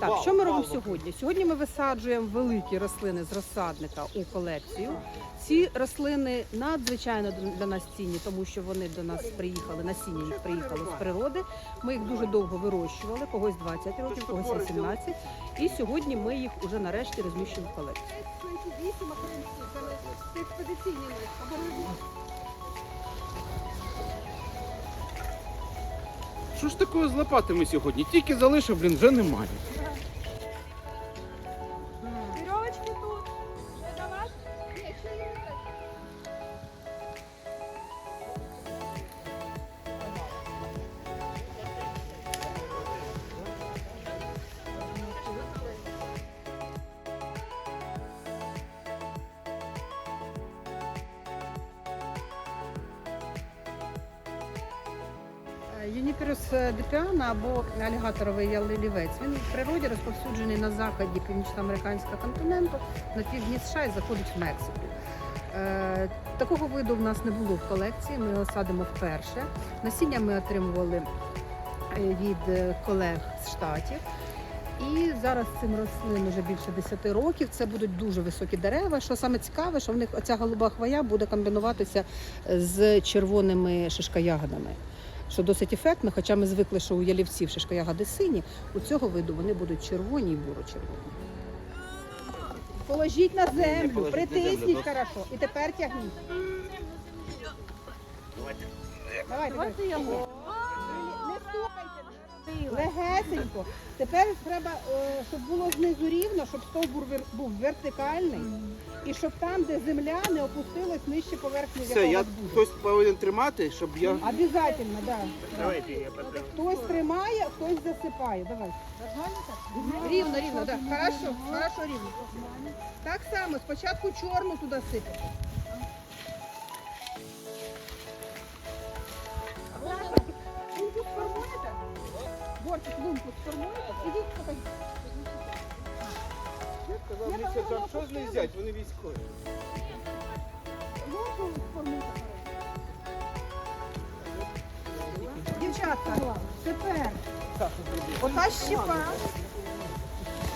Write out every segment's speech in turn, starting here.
Так, що ми робимо сьогодні? Сьогодні ми висаджуємо великі рослини з розсадника у колекцію. Ці рослини надзвичайно для нас цінні, тому що вони до нас приїхали, насіння їх приїхало з природи. Ми їх дуже довго вирощували, когось 20 років, когось 18. І сьогодні ми їх уже нарешті розміщуємо в колекцію. Що ж такого з лопатами сьогодні? Тільки залишив, блін, вже немає. Юніперус депіана або алігаторовий ялилівець. Він в природі розповсюджений на заході північноамериканського континенту, на півдні США і заходить в Мексику. Е, Такого виду в нас не було в колекції. Ми його садимо вперше. Насіння ми отримували е, від е, колег з штатів. І зараз цим рослин вже більше 10 років. Це будуть дуже високі дерева. Що саме цікаве, що в них оця голуба хвоя буде комбінуватися з червоними шишкоягодами що досить ефектно, хоча ми звикли, що у ялівців шишкоягоди сині, у цього виду вони будуть червоні і буро-червоні. Положіть на землю, притисніть хорошо. І тепер тягніть. Давайте, давайте. його. Не стукайте. Легесенько. Тепер треба, е, щоб було знизу рівно, щоб стовбур був вертикальний, і щоб там, де земля, не опустилась нижче поверхні, Все, я буде. хтось повинен тримати, щоб я. Обязательно, да. Хтось тримає, хтось засипає. Давай. Рівно, рівно, да. Хорошо, хорошо, рівно. Так само, спочатку чорну туди сипати. Бортик лунку сформуєте? Ідіть покажіть. Сказав а що з них взяти? Вони військові. Дівчатка, тепер ота щепа.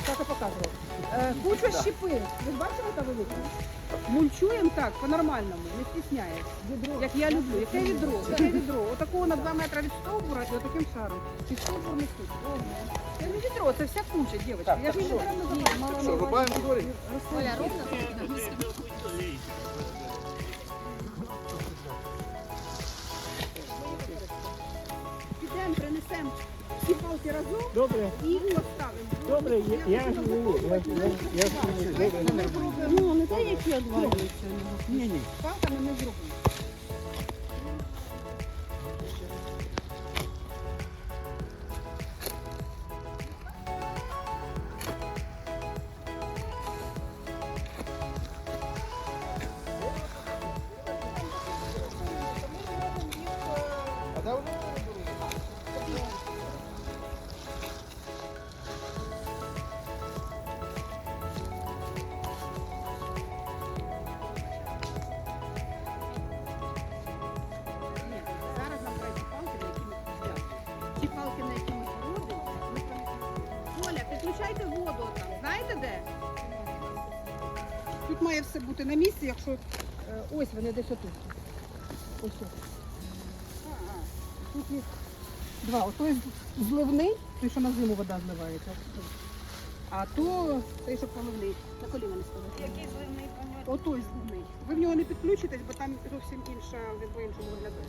Тата показував. Е, куча щепи. Ви бачили та велика? Мульчуємо так, по-нормальному, не стісняється. Як я люблю. Яке відро? Яке відро? Отакого на 2 метри від стовбура і отаким шаром. І стовбур несуть. Це не відро, це вся куча, дівчатки. Я ж не беру Що, рубаємо дворі? Оля, ровно? Підемо, принесемо всі палки разом Добре, і поставимо. Добре, я, я живу, я, я, я Ну, не те, які два. ні, ні. Палками не зробимо. Оля, воду там. Знаєте де? Тут має все бути на місці, якщо е, ось вони десь отут. Ось тут. Тут їх два. З- зливний, той, що на зиму вода зливається. А то той, що поливний. На коліна не ставити. Який зливний пам'ять? Отой зливний. Ви в нього не підключитесь, бо там зовсім інша, він по-іншому виглядає.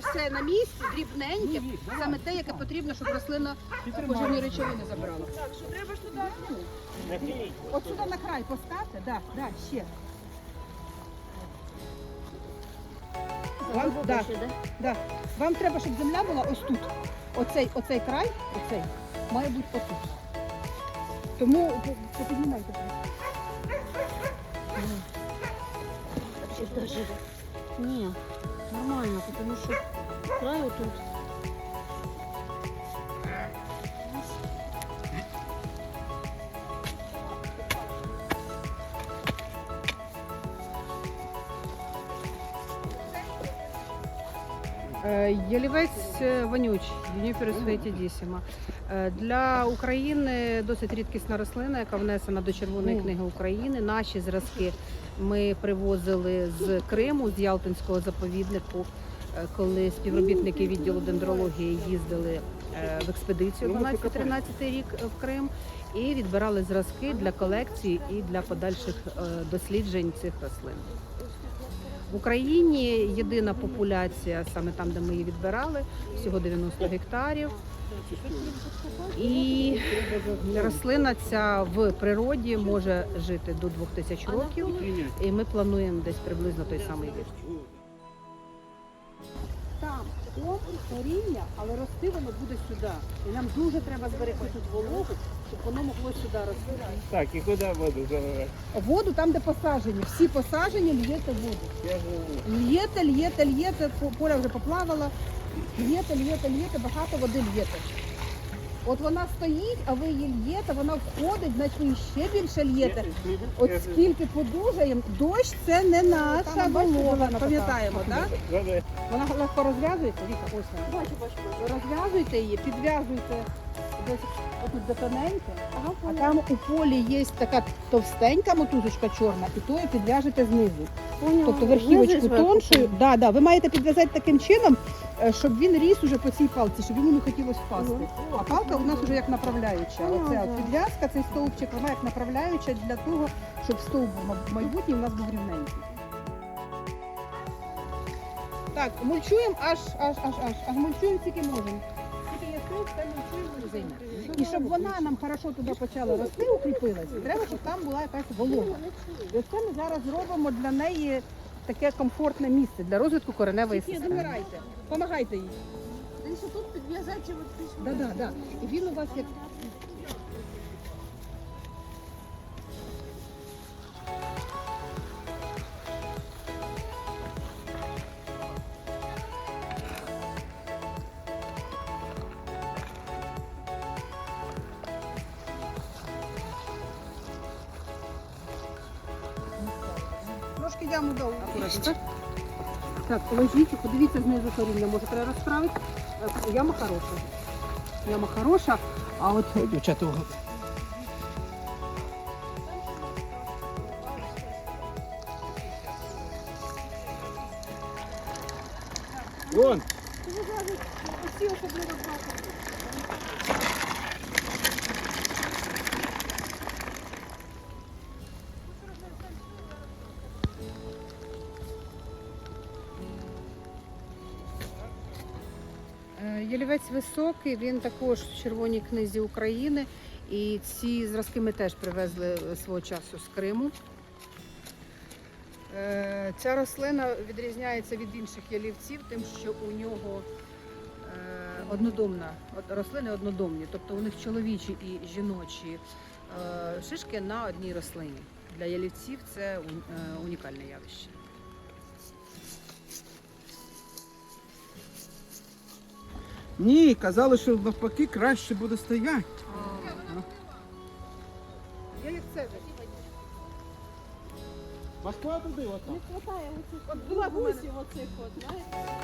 Все на місці, дрібненьке, саме те, яке потрібно, щоб рослина поживні речовини забрала. Так, що треба ж туди? От сюди на край поставте, да, да, ще. Вам, да, да. Вам треба, щоб земля була ось тут. Оцей, оцей край, оцей, має бути отут. Тому по- піднімайте. Ні, нормально, тому що край отут. Ялівець е, вонючий, Юніперус фетідісіма. Е, Для України досить рідкісна рослина, яка внесена до Червоної книги України. Наші зразки ми привозили з Криму, з Ялтинського заповіднику, е, коли співробітники відділу дендрології їздили е, в експедицію 12-13 рік в Крим і відбирали зразки для колекції і для подальших е, досліджень цих рослин. В Україні єдина популяція, саме там, де ми її відбирали, всього 90 гектарів. І рослина ця в природі може жити до 2000 років, і ми плануємо десь приблизно той самий вік. Там коріння, але рости воно буде сюди. І нам дуже треба зберегти тут вологу, щоб воно могло сюди рости. Так, і куди воду заливати? Воду там, де посаджені, всі посаджені, л'єте воду. Л'єте, л'єте, л'єте, по- поля вже поплавала. Л'єте, л'єте, л'єте, багато води л'єте. От вона стоїть, а ви її л'єте, вона входить, значить ви її ще більше л'єте. От скільки подужаємо, дощ це не наша волога, пам'ятаємо, так? Вона легко розв'язується, Віка, ось вона. Бачу, бачу. Розв'язуйте її, підв'язуйте десь отут до тоненьке, а там у полі є така товстенька мотузочка чорна, і тою підв'яжете знизу. Тобто верхівочку тоншою. Да, да, ви маєте підв'язати таким чином, щоб він ріс уже по цій палці, щоб йому не хотілося впасти. А палка у нас вже як направляюча. Оце от підв'язка, цей стовпчик, вона як направляюча для того, щоб стовп в майбутнє у нас був рівненький. Так, мульчуємо аж, аж, аж, аж, аж мульчуємо тільки можемо. Тільки є стовп, це мульчуємо резина. І щоб вона нам хорошо туди почала рости, укріпилась, треба, щоб там була якась волога. І оце ми зараз зробимо для неї таке комфортне місце для розвитку кореневої системи. Забирайте, допомагайте їй. Він ще тут підв'язати чи от? Да, да, да. І він у вас як. Трошки яму дав. Так, ложіть, подивіться знизу коріння, може треба розправити. Е, Яма хороша. Яма хороша, а от Дівчата, Вон, усі особливо Е, високий, він також в Червоній книзі України. І ці зразки ми теж привезли е, свого часу з Криму. Е, Ця рослина відрізняється від інших ялівців, тим, що у нього е, однодомна, рослини однодомні, тобто у них чоловічі і жіночі шишки на одній рослині. Для ялівців це унікальне явище. Ні, казали, що навпаки краще буде стояти. Ялівце Москва туди, отак. Не хватає оцих От була гусів оцих от, знаєте?